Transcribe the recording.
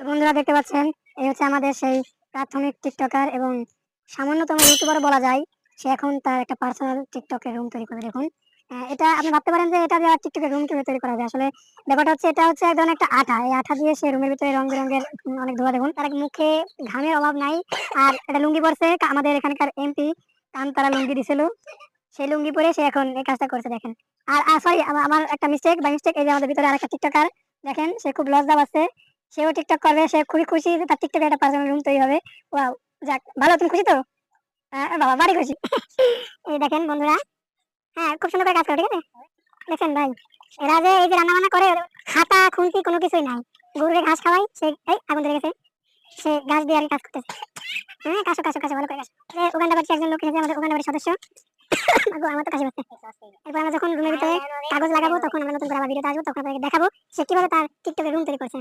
তো বন্ধুরা দেখতে পাচ্ছেন, এই হচ্ছে আমাদের সেই প্রাথমিক টিকটকার এবং সামান্যতম ইউটিউবার বলা যায়, সে এখন তার একটা পার্সোনাল টিকটকের রুম তৈরি করে দেখুন। এটা আপনি ভাবতে পারেন যে এটা দিয়ে টিকটকের রুম কীভাবে তৈরি করা যায়? আসলে ব্যাপারটা হচ্ছে, এটা হচ্ছে এক ধরনের একটা আঠা। এই আঠা দিয়ে সে রুমের ভিতরে রং বেরঙের অনেক ধোয়া দেখুন। তার মুখে ঘামের অভাব নাই, আর এটা লুঙ্গি পরছে আমাদের এখানকার এমপি কান তারা লুঙ্গি দিছিল। সেই লুঙ্গি পরে সে এখন এই কাজটা করছে, দেখেন। আর সরি আমার একটা মিস্টেক বা মিস্টেক এই যে আমাদের ভিতরে আর একটা টিকটকার, দেখেন, সে খুব লজ্জা পাচ্ছে। সেও টিকটক করবে সে খুবই খুশি তার টিকটকে একটা পার্সোনাল রুম তৈরি হবে। ওয়াও যাক, ভালো, তুমি খুশি তো? হ্যাঁ বাবা বাড়ি খুশি। এই দেখেন বন্ধুরা হ্যাঁ খুব সুন্দর করে কাজ করে, ঠিক আছে? দেখেন ভাই, এরা যে এই যে রান্না বান্না করে খাতা, খুন্তি কোনো কিছুই নাই। গরুরে ঘাস খাওয়াই সে, এই আগুন ধরে গেছে। সে ঘাস দিয়ে আর কাজ করতেছে। হ্যাঁ কাশো কাশো কাশো, ভালো করে কাশো। উগান্ডা বাড়িতে একজন লোক এসেছে আমাদের উগান্ডা বাড়ির সদস্য। আমার তো কাশি পাচ্ছে। এরপর আমরা যখন রুমের ভিতরে আবার ভিডিওতে আসব তখন আপনাকে দেখাবো সে কীভাবে তার টিকটকের রুম তৈরি করছে?